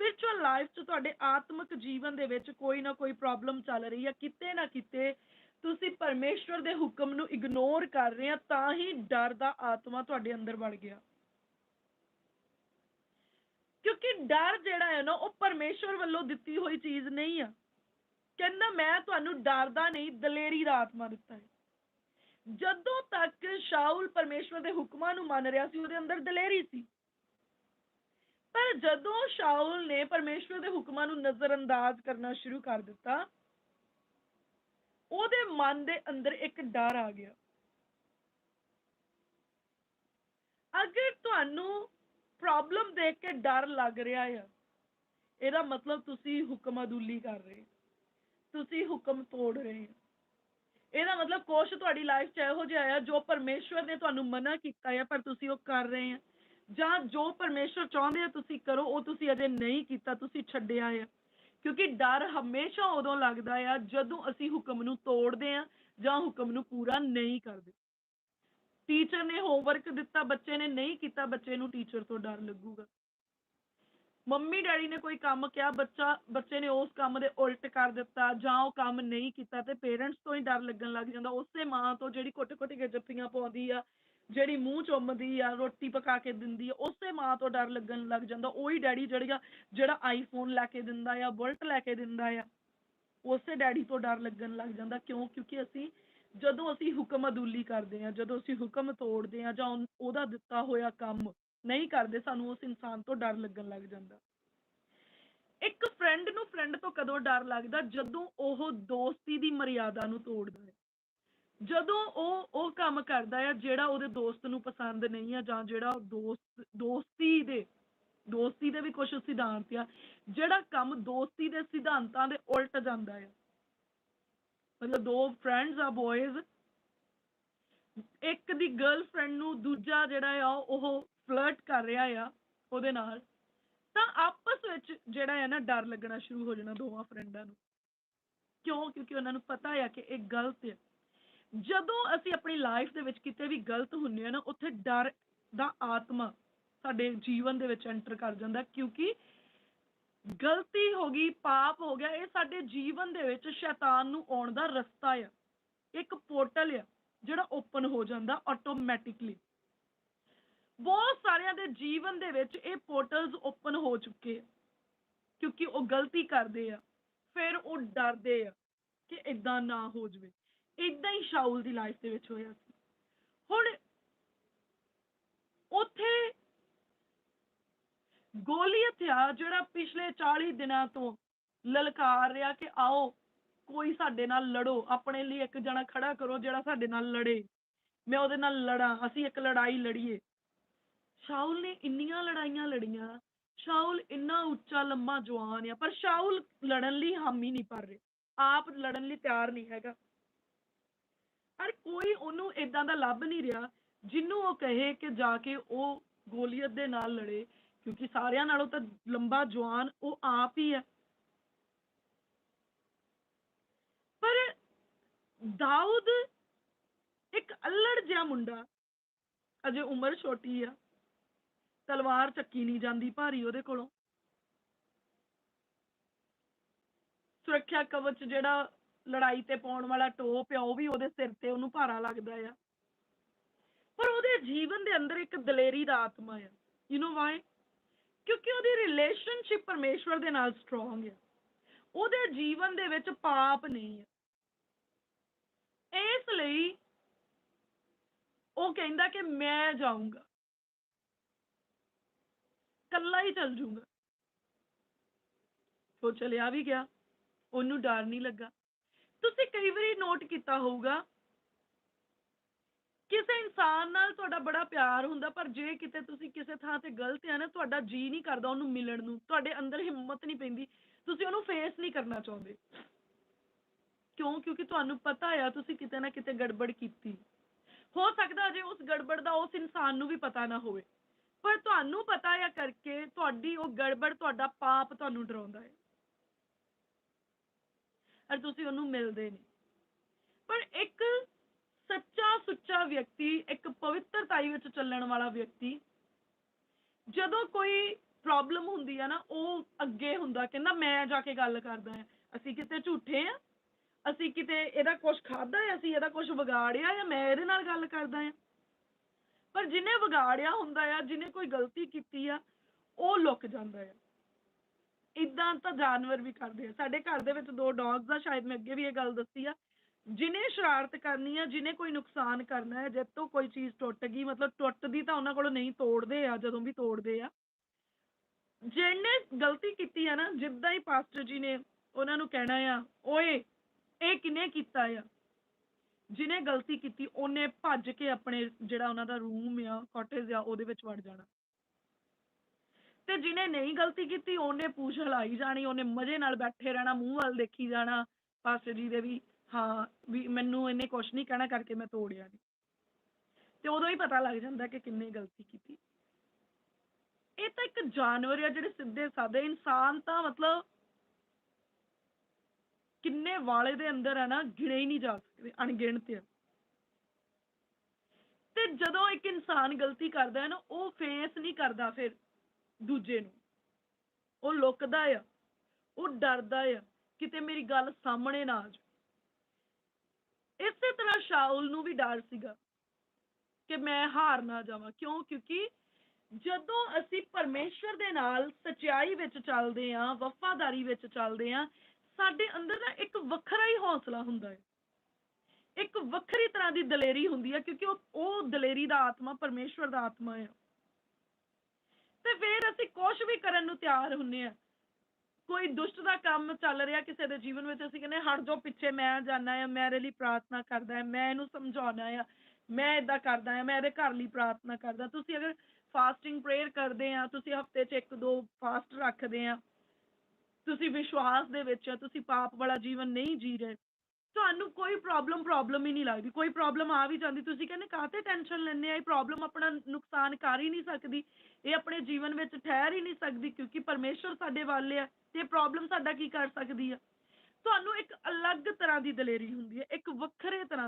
Spiritual life 'ਚ ਤੁਹਾਡੇ ਆਤਮਿਕ ਜੀਵਨ ਦੇ ਵਿੱਚ ਕੋਈ ਨਾ ਕੋਈ ਪ੍ਰੋਬਲਮ ਚੱਲ ਰਹੀ ਹੈ, ਕਿਤੇ ਨਾ ਕਿਤੇ ਤੁਸੀਂ ਪਰਮੇਸ਼ਵਰ ਦੇ ਹੁਕਮ ਨੂੰ ਇਗਨੋਰ ਕਰ ਰਹੇ ਆ, ਤਾਂ ਹੀ ਡਰ ਦਾ ਆਤਮਾ ਤੁਹਾਡੇ ਅੰਦਰ ਵੜ ਗਿਆ। ਕਿਉਂਕਿ ਡਰ ਜਿਹੜਾ ਹੈ ਨਾ, ਉਹ ਪਰਮੇਸ਼ਵਰ ਵੱਲੋਂ ਦਿੱਤੀ ਹੋਈ ਚੀਜ਼ ਨਹੀਂ ਆ। ਕਹਿੰਦਾ, ਮੈਂ ਤੁਹਾਨੂੰ ਡਰ ਦਾ ਨਹੀਂ, ਦਲੇਰੀ ਦਾ ਆਤਮਾ ਦਿੱਤਾ ਹੈ। ਜਦੋਂ ਤੱਕ ਸ਼ਾਉਲ ਪਰਮੇਸ਼ਵਰ ਦੇ ਹੁਕਮਾਂ ਨੂੰ ਮੰਨ ਰਿਹਾ ਸੀ, ਉਹਦੇ ਅੰਦਰ ਦਲੇਰੀ ਸੀ। ਪਰ ਜਦੋਂ ਸ਼ਾਉਲ ਨੇ ਪਰਮੇਸ਼ਵਰ ਦੇ ਹੁਕਮਾਂ ਨੂੰ ਨਜ਼ਰਅੰਦਾਜ਼ ਕਰਨਾ ਸ਼ੁਰੂ ਕਰ ਦਿੱਤਾ, ਉਹਦੇ ਮਨ ਦੇ ਅੰਦਰ ਇੱਕ ਡਰ ਆ ਗਿਆ। ਅਗਰ ਤੁਹਾਨੂੰ ਪ੍ਰੋਬਲਮ ਦੇਖ ਕੇ ਡਰ ਲੱਗ ਰਿਹਾ ਆ, ਇਹਦਾ ਮਤਲਬ ਤੁਸੀਂ ਹੁਕਮ ਅਦੂਲੀ ਕਰ ਰਹੇ ਤੁਸੀਂ ਹੁਕਮ ਤੋੜ ਰਹੇ ਹੋ। ਇਹਦਾ ਮਤਲਬ ਕੁਛ ਤੁਹਾਡੀ ਲਾਈਫ 'ਚ ਇਹੋ ਜਿਹਾ ਆ ਜੋ ਪਰਮੇਸ਼ਵਰ ਨੇ ਤੁਹਾਨੂੰ ਮਨਾ ਕੀਤਾ ਹੈ ਪਰ ਤੁਸੀਂ ਉਹ ਕਰ ਰਹੇ ਆ ਜਾਂ ਜੋ ਪਰਮੇਸ਼ਵਰ ਚਾਹੁੰਦੇ ਆ ਤੁਸੀਂ ਕਰੋ, ਉਹ ਤੁਸੀਂ ਅਜੇ ਨਹੀਂ ਕੀਤਾ, ਤੁਸੀਂ ਛੱਡਿਆ ਆ। ਕਿਉਂਕਿ ਡਰ ਹਮੇਸ਼ਾ ਉਦੋਂ ਲੱਗਦਾ ਆ ਜਦੋਂ ਅਸੀਂ ਹੁਕਮ ਨੂੰ ਤੋੜਦੇ ਆ ਜਾਂ ਹੁਕਮ ਨੂੰ ਪੂਰਾ ਨਹੀਂ ਕਰਦੇ। ਟੀਚਰ ਨੇ ਹੋਮਵਰਕ ਦਿੱਤਾ, ਬੱਚੇ ਨੇ ਨਹੀਂ ਕੀਤਾ, ਬੱਚੇ ਨੂੰ ਟੀਚਰ ਤੋਂ ਡਰ ਲੱਗੂਗਾ। ਮੰਮੀ, ਡੈਡੀ ਨੇ ਕੋਈ ਕੰਮ ਕਿਹਾ, ਬੱਚਾ, ਬੱਚੇ ਨੇ ਉਸ ਕੰਮ ਦੇ ਉਲਟ ਕਰ ਦਿੱਤਾ ਜਾਂ ਉਹ ਕੰਮ ਨਹੀਂ ਕੀਤਾ ਤੇ ਪੇਰੈਂਟਸ ਤੋਂ ਹੀ ਡਰ ਲੱਗਣ ਲੱਗ ਜਾਂਦਾ। ਉਸੇ ਮਾਂ ਤੋਂ ਜਿਹੜੀ ਕੁੱਟ ਕੁੱਟ ਕੇ ਜੱਫੀਆਂ ਪਾਉਂਦੀ ਆ ਜਿਹੜੀ ਮੂੰਹ ਚੁੰਮਦੀ ਆ, ਰੋਟੀ ਪਕਾ ਕੇ ਦਿੰਦੀ ਆ ਉਸੇ ਮਾਂ ਤੋਂ ਡਰ ਲੱਗਣ ਲੱਗ ਜਾਂਦਾ। ਉਹੀ ਡੈਡੀ ਜਿਹੜਾ ਜਿਹੜਾ ਆਈਫੋਨ ਲੈ ਕੇ ਦਿੰਦਾ ਆ ਬੁਲਟ ਲੈ ਕੇ ਦਿੰਦਾ ਆ, ਉਸੇ ਡੈਡੀ ਤੋਂ ਡਰ ਲੱਗਣ ਲੱਗ ਜਾਂਦਾ। ਕਿਉਂ? ਕਿਉਂਕਿ ਅਸੀਂ, ਜਦੋਂ ਅਸੀਂ ਹੁਕਮ ਅਦੁੱਲੀ ਕਰਦੇ ਆ, ਜਦੋਂ ਅਸੀਂ ਹੁਕਮ ਤੋੜਦੇ ਆ, ਜਾਂ ਉਨ- ਉਹਦਾ ਦਿੱਤਾ ਹੋਇਆ ਕੰਮ ਨਹੀਂ ਕਰਦੇ, ਸਾਨੂੰ ਉਸ ਇਨਸਾਨ ਤੋਂ ਡਰ ਲੱਗਣ ਲੱਗ ਜਾਂਦਾ। ਇੱਕ ਫਰੈਂਡ ਨੂੰ ਫਰੈਂਡ ਤੋਂ ਕਦੋਂ ਡਰ ਲੱਗਦਾ? ਜਦੋਂ ਉਹ ਦੋਸਤੀ ਦੀ ਮਰਿਆਦਾ ਨੂੰ ਤੋੜਦਾ ਹੈ। ਜਦੋਂ ਉਹ ਉਹ ਕੰਮ ਕਰਦਾ ਆ ਜਿਹੜਾ ਉਹਦੇ ਦੋਸਤ ਨੂੰ ਪਸੰਦ ਨਹੀਂ ਆ ਜਾਂ ਜਿਹੜਾ ਉਹ ਦੋਸਤ, ਦੋਸਤੀ ਦੇ ਦੋਸਤੀ ਦੇ ਵੀ ਕੁਝ ਸਿਧਾਂਤ ਆ, ਜਿਹੜਾ ਕੰਮ ਦੋਸਤੀ ਦੇ ਸਿਧਾਂਤਾਂ ਦੇ ਉਲਟ ਜਾਂਦਾ ਹੈ ਮਤਲਬ ਦੋ ਫਰੈਂਡਸ ਆ ਬॉयਜ਼ ਇੱਕ ਦੀ ਗਰਲਫ੍ਰੈਂਡ ਨੂੰ ਦੂਜਾ ਜਿਹੜਾ ਆ, ਉਹ ਫਲਰਟ ਕਰ ਰਿਹਾ ਆ ਉਹਦੇ ਨਾਲ। ਤਾਂ ਆਪਸ ਵਿੱਚ ਜਿਹੜਾ ਆ ਨਾ, ਡਰ ਲੱਗਣਾ ਸ਼ੁਰੂ ਹੋ ਜਾਣਾ ਦੋਵਾਂ ਫਰੈਂਡਾਂ ਨੂੰ। ਕਿਉਂ? ਕਿਉਂਕਿ ਉਹਨਾਂ ਨੂੰ ਪਤਾ ਆ ਕਿ ਇਹ ਗਲਤ ਹੈ ਜਦੋਂ ਅਸੀਂ ਆਪਣੀ ਲਾਈਫ ਦੇ ਵਿੱਚ ਕਿਤੇ ਵੀ ਗਲਤ ਹੁੰਨੇ ਆ ਨਾ, ਉੱਥੇ ਡਰ ਦਾ ਆਤਮਾ ਸਾਡੇ ਜੀਵਨ ਦੇ ਵਿੱਚ ਐਂਟਰ ਕਰ ਜਾਂਦਾ, ਕਿਉਂਕਿ ਗਲਤੀ ਹੋ ਗਈ, ਪਾਪ ਹੋ ਗਿਆ, ਇਹ ਸਾਡੇ ਜੀਵਨ ਦੇ ਵਿੱਚ ਸ਼ੈਤਾਨ ਨੂੰ ਆਉਣ ਦਾ ਰਸਤਾ ਆ। ਇੱਕ ਪੋਰਟਲ ਆ, ਜਿਹੜਾ ਓਪਨ ਹੋ ਜਾਂਦਾ ਆਟੋਮੈਟਿਕਲੀ ਬਹੁਤ ਸਾਰਿਆਂ ਦੇ ਜੀਵਨ ਦੇ ਵਿੱਚ ਇਹ ਪੋਰਟਲਸ ਓਪਨ ਹੋ ਚੁੱਕੇ ਆ, ਕਿਉਂਕਿ ਉਹ ਗਲਤੀ ਕਰਦੇ ਆ। ਫਿਰ ਉਹ ਡਰਦੇ ਆ ਕਿ ਇਦਾਂ ਨਾ ਹੋ ਜਵੇ। ਇਦਾਂ ਹੀ ਸ਼ਾਉਲ ਦੀ ਲਾਈਫ ਦੇ ਵਿੱਚ ਹੋਇਆ ਸੀ। ਹੁਣ ਉੱਥੇ ਗੋਲੀਅਤ ਆ ਜਿਹੜਾ ਪਿਛਲੇ 40 ਦਿਨਾਂ ਤੋਂ ਲਲਕਾਰ ਰਿਹਾ ਕਿ ਆਓ, ਕੋਈ ਸਾਡੇ ਨਾਲ ਲੜੋ, ਆਪਣੇ ਲਈ ਇੱਕ ਜਣਾ ਖੜਾ ਕਰੋ ਜਿਹੜਾ ਸਾਡੇ ਨਾਲ ਲੜੇ। ਮੈਂ ਉਹਦੇ ਨਾਲ ਲੜਾਂ, ਅਸੀਂ ਇੱਕ ਲੜਾਈ ਲੜੀਏ। ਸ਼ਾਉਲ ਨੇ ਇੰਨੀਆਂ ਲੜਾਈਆਂ ਲੜੀਆਂ, ਸ਼ਾਉਲ ਇੰਨਾ ਉੱਚਾ ਲੰਮਾ ਜਵਾਨ ਆ, ਪਰ ਸ਼ਾਉਲ ਲੜਨ ਲਈ ਹਾਮੀ ਨਹੀਂ ਭਰ ਰਿਹਾ। ਆਪ ਲੜਨ ਲਈ ਤਿਆਰ ਨਹੀਂ ਹੈਗਾ। ਪਰ ਕੋਈ ਉਹਨੂੰ ਇਦਾਂ ਦਾ ਲੱਭ ਨਹੀਂ ਰਿਹਾ ਜਿਹਨੂੰ ਉਹ ਕਹੇ ਕਿ ਜਾ ਕੇ ਉਹ ਗੋਲੀਅਤ ਦੇ ਨਾਲ ਲੜੇ, ਕਿਉਂਕਿ ਸਾਰਿਆਂ ਨਾਲੋਂ ਤਾਂ ਲੰਬਾ ਜਵਾਨ ਉਹ ਆਪ ਹੀ ਹੈ। ਪਰ ਦਾਊਦ ਇੱਕ ਅਲੜ ਜਿਹਾ ਮੁੰਡਾ, ਅਜੇ ਉਮਰ ਛੋਟੀ ਆ, ਤਲਵਾਰ ਚੱਕੀ ਨਹੀਂ ਜਾਂਦੀ ਭਾਰੀ ਉਹਦੇ ਕੋਲੋਂ। ਸੁਰੱਖਿਆ ਕਵਚ ਜਿਹੜਾ ਲੜਾਈ ਤੇ ਪਾਉਣ ਵਾਲਾ ਟੋਪ ਆ, ਉਹ ਵੀ ਉਹਦੇ ਸਿਰ ਤੇ ਉਹਨੂੰ ਭਾਰਾ ਲੱਗਦਾ ਆ। ਪਰ ਉਹਦੇ ਜੀਵਨ ਦੇ ਅੰਦਰ ਇੱਕ ਦਲੇਰੀ ਦਾ ਆਤਮਾ ਆ। ਯੂ نو ਵਾਈ ਕਿਉਂਕਿ ਉਹਦੀ ਰਿਲੇਸ਼ਨਸ਼ਿਪ ਪਰਮੇਸ਼ਵਰ ਦੇ ਨਾਲ ਸਟਰੋਂਗ ਹੈ ਉਹਦੇ ਜੀਵਨ ਦੇ ਵਿੱਚ ਪਾਪ ਨਹੀਂ ਹੈ ਇਸ ਲਈ ਉਹ ਕਹਿੰਦਾ ਕਿ ਮੈਂ ਜਾਊਂਗਾ। ਕੱਲਾ ਹੀ ਚੱਲ ਜੂੰਗਾ। ਉਹ ਚਲਿਆ ਵੀ ਗਿਆ। ਉਹਨੂੰ ਡਰ ਨਹੀਂ ਲੱਗਾ। ਤੁਸੀਂ ਕਈ ਵਾਰੀ ਨੋਟ ਕੀਤਾ ਹੋਊਗਾ। ਕਿਸੇ ਇਨਸਾਨ ਨਾਲ ਤੁਹਾਡਾ ਬੜਾ ਪਿਆਰ ਹੁੰਦਾ, ਪਰ ਜੇ ਕਿਤੇ ਤੁਸੀਂ ਕਿਸੇ ਥਾਂ ਤੇ ਗਲਤ ਆ ਨਾ, ਤੁਹਾਡਾ ਜੀ ਨਹੀਂ ਕਰਦਾ ਉਹਨੂੰ ਮਿਲਣ ਨੂੰ। ਤੁਹਾਡੇ ਅੰਦਰ ਹਿੰਮਤ ਨਹੀਂ ਪੈਂਦੀ। ਤੁਸੀਂ ਉਹਨੂੰ ਫੇਸ ਨਹੀਂ ਕਰਨਾ ਚਾਹੁੰਦੇ। ਕਿਉਂ? ਕਿਉਂਕਿ ਤੁਹਾਨੂੰ ਪਤਾ ਆ, ਤੁਸੀਂ ਕਿਤੇ ਨਾ ਕਿਤੇ ਗੜਬੜ ਕੀਤੀ। ਹੋ ਸਕਦਾ ਜੇ ਉਸ ਗੜਬੜ ਦਾ ਉਸ ਇਨਸਾਨ ਨੂੰ ਵੀ ਪਤਾ ਨਾ ਹੋਵੇ। ਪਰ ਤੁਹਾਨੂੰ ਪਤਾ ਆ ਕਰਕੇ ਤੁਹਾਡੀ ਉਹ ਗੜਬੜ, ਤੁਹਾਡਾ ਪਾਪ ਤੁਹਾਨੂੰ ਡਰਾਉਂਦਾ ਹੈ। ਔਰ ਤੁਸੀਂ ਉਹਨੂੰ ਮਿਲਦੇ ਨਹੀਂ। ਪਰ ਇੱਕ ਸੱਚਾ ਸੁੱਚਾ ਵਿਅਕਤੀ, ਇੱਕ ਪਵਿੱਤਰਤਾਈ ਵਿੱਚ ਚੱਲਣ ਵਾਲਾ ਵਿਅਕਤੀ, ਜਦੋਂ ਕੋਈ ਪ੍ਰੋਬਲਮ ਹੁੰਦੀ ਆ ਨਾ, ਉਹ ਅੱਗੇ ਹੁੰਦਾ ਕਹਿੰਦਾ ਮੈਂ ਜਾ ਕੇ ਗੱਲ ਕਰਦਾ ਆ, ਅਸੀਂ ਕਿਤੇ ਝੂਠੇ ਆ, ਅਸੀਂ ਕਿਤੇ ਇਹਦਾ ਕੁਝ ਖਾਦਾ ਹੈ ਅਸੀਂ ਇਹਦਾ ਕੁਝ ਵਿਗਾੜਿਆ ਜਾਂ ਮੈਂ ਇਹਦੇ ਨਾਲ ਗੱਲ ਕਰਦਾ ਆ। ਪਰ ਜਿਹਨੇ ਵਿਗਾੜਿਆ ਹੁੰਦਾ ਆ ਜਿਹਨੇ ਕੋਈ ਗਲਤੀ ਕੀਤੀ ਆ, ਉਹ ਲੁਕ ਜਾਂਦਾ ਆ। ਇਦਾਂ ਤਾਂ ਜਾਨਵਰ ਵੀ ਕਰਦੇ ਆ। ਸਾਡੇ ਘਰ ਦੇ ਵਿੱਚ ਦੋ ਡੌਗਸ ਆ, ਸ਼ਾਇਦ ਮੈਂ ਅੱਗੇ ਵੀ ਇਹ ਗੱਲ ਦੱਸੀ ਆ। ਜਿਹਨੇ ਸ਼ਰਾਰਤ ਕਰਨੀ ਆ ਜਿਹਨੇ ਕੋਈ ਨੁਕਸਾਨ ਕਰਨਾ ਹੈ, ਜਦ ਤੋਂ ਕੋਈ ਚੀਜ਼ ਟੁੱਟ ਗਈ, ਮਤਲਬ ਟੁੱਟਦੀ ਤਾਂ ਉਹਨਾਂ ਕੋਲੋਂ ਨਹੀਂ ਤੋੜਦੇ ਆ, ਜਦੋਂ ਵੀ ਤੋੜਦੇ ਆ। ਜਿਹਨੇ ਗਲਤੀ ਕੀਤੀ ਆ ਨਾ, ਜਿੱਦਾਂ ਹੀ ਪਾਸਟਰ ਜੀ ਨੇ ਉਹਨਾਂ ਨੂੰ ਕਹਿਣਾ ਆ, ਓਏ, ਇਹ ਕਿਨੇ ਕੀਤਾ ਆ? ਜਿਹਨੇ ਗਲਤੀ ਕੀਤੀ, ਉਹਨੇ ਭੱਜ ਕੇ ਆਪਣੇ ਜਿਹੜਾ ਉਹਨਾਂ ਦਾ ਰੂਮ ਆ ਕਾਟੇਜ ਆ, ਉਹਦੇ ਵਿੱਚ ਵੜ ਜਾਣਾ। ਤੇ ਜਿਹਨੇ ਨਹੀਂ ਗਲਤੀ ਕੀਤੀ, ਉਹਨੇ ਪੂਛ ਹਿਲਾਈ ਜਾਣੀ, ਉਹਨੇ ਮਜ਼ੇ ਨਾਲ ਬੈਠੇ ਰਹਿਣਾ, ਮੂੰਹ ਵੱਲ ਦੇਖੀ ਜਾਣਾ ਪਾਸਟਰ ਜੀ ਦੇ ਵੀ, ਹਾਂ, ਵੀ ਮੈਨੂੰ ਇਹਨੇ ਕੁਛ ਨਹੀਂ ਕਹਿਣਾ ਕਰਕੇ ਮੈਂ ਤੋੜਿਆ ਨਹੀਂ ਤੇ ਉਦੋਂ ਹੀ ਪਤਾ ਲੱਗ ਜਾਂਦਾ ਕਿ ਕਿੰਨੇ ਗਲਤੀ ਕੀਤੀ। ਇਹ ਤਾਂ ਇੱਕ ਜਾਨਵਰ ਆ, ਜਿਹੜੇ ਸਿੱਧੇ ਸਾਦੇ ਇਨਸਾਨ ਤਾਂ ਮਤਲਬ ਕਿੰਨੇ ਵਾਲੇ ਦੇ ਅੰਦਰ ਹੈ ਨਾ, ਗਿਣੇ ਹੀ ਨਹੀਂ ਜਾ ਸਕਦੇ, ਅਣਗਿਣਤ ਆ। ਤੇ ਜਦੋਂ ਇੱਕ ਇਨਸਾਨ ਗਲਤੀ ਕਰਦਾ ਹੈ ਨਾ, ਉਹ ਫੇਸ ਨਹੀਂ ਕਰਦਾ ਫਿਰ। ਦੂਜੇ ਨੂੰ। ਉਹ ਲੁਕਦਾ ਆ, ਉਹ ਡਰਦਾ ਆ, ਕਿਤੇ ਮੇਰੀ ਗੱਲ ਸਾਹਮਣੇ ਨਾ ਆ ਜਾਵੇ। ਇਸੇ ਤਰ੍ਹਾਂ ਸ਼ਾਉਲ ਨੂੰ ਵੀ ਡਰ ਸੀਗਾ ਕਿ ਮੈਂ ਹਾਰ ਨਾ ਜਾਵਾਂ। ਕਿਉਂ? ਕਿਉਂਕਿ ਜਦੋਂ ਅਸੀਂ ਪਰਮੇਸ਼ਵਰ ਦੇ ਨਾਲ ਸਚਾਈ ਵਿੱਚ ਚੱਲਦੇ ਆਂ ਵਫਾਦਾਰੀ ਵਿੱਚ ਚੱਲਦੇ ਆਂ ਸਾਡੇ ਅੰਦਰ ਨਾ ਇੱਕ ਵੱਖਰਾ ਹੀ ਹੌਸਲਾ ਹੁੰਦਾ ਹੈ। ਇੱਕ ਵੱਖਰੀ ਤਰ੍ਹਾਂ ਦੀ ਦਲੇਰੀ ਹੁੰਦੀ ਹੈ, ਕਿਉਂਕਿ ਉਹ ਉਹ ਦਲੇਰੀ ਦਾ ਆਤਮਾ ਪਰਮੇਸ਼ਵਰ ਦਾ ਆਤਮਾ ਹੈ ਤੇ ਫਿਰ ਅਸੀਂ ਕੁਝ ਵੀ ਕਰਨ ਨੂੰ ਤਿਆਰ ਹੁੰਨੇ ਆ। ਕੋਈ ਦੁਸ਼ਟ ਦਾ ਕੰਮ ਚੱਲ ਰਿਹਾ ਕਿਸੇ ਦੇ ਜੀਵਨ ਵਿੱਚ, ਅਸੀਂ ਕਹਿੰਦੇ ਹਟ ਜਾਓ ਪਿੱਛੇ, ਮੈਂ ਜਾਣਾ ਆ, ਮੈਂ ਲਈ ਪ੍ਰਾਰਥਨਾ ਕਰਦਾ ਹਾਂ ਮੈਂ ਇਹਨੂੰ ਸਮਝਾਉਣਾ ਆ, ਮੈਂ ਇਦਾਂ ਕਰਦਾ ਆ, ਮੈਂ ਇਹਦੇ ਘਰ ਲਈ ਪ੍ਰਾਰਥਨਾ ਕਰਦਾ। ਤੁਸੀਂ ਅਗਰ ਫਾਸਟਿੰਗ ਪ੍ਰੇਅਰ ਕਰਦੇ ਆ, ਤੁਸੀਂ ਹਫ਼ਤੇ 'ਚ ਇੱਕ ਦੋ ਫਾਸਟ ਰੱਖਦੇ ਆ, ਤੁਸੀਂ ਵਿਸ਼ਵਾਸ ਦੇ ਵਿੱਚ ਆ, ਤੁਸੀਂ ਪਾਪ ਵਾਲਾ ਜੀਵਨ ਨਹੀਂ ਜੀ ਰਹੇ। ਤੁਹਾਨੂੰ ਕੋਈ ਪ੍ਰੋਬਲਮ ਪ੍ਰੋਬਲਮ ਹੀ ਨਹੀਂ ਲੱਗਦੀ। ਕੋਈ ਪ੍ਰੋਬਲਮ ਆ ਵੀ ਜਾਂਦੀ। ਤੁਸੀਂ ਕਹਿੰਦੇ ਕਾਹਤੇ ਟੈਨਸ਼ਨ ਲੈਂਦੇ ਆ? ਇਹ ਪ੍ਰੋਬਲਮ ਆਪਣਾ ਨੁਕਸਾਨ ਕਰ ਹੀ ਨਹੀਂ ਸਕਦੀ। ਇਹ ਆਪਣੇ ਜੀਵਨ ਵਿੱਚ ਠਹਿਰ ਹੀ ਨਹੀਂ ਸਕਦੀ ਕਿਉਂਕਿ ਪਰਮੇਸ਼ਵਰ ਸਾਡੇ ਵੱਲ ਆ ਤੇ ਪ੍ਰੋਬਲਮ ਸਾਡਾ ਕੀ ਕਰ ਸਕਦੀ ਆ? ਤੁਹਾਨੂੰ ਇੱਕ ਅਲੱਗ ਤਰ੍ਹਾਂ ਦੀ ਦਲੇਰੀ ਹੁੰਦੀ ਹੈ ਇੱਕ ਵੱਖਰੇ ਤਰ੍ਹਾਂ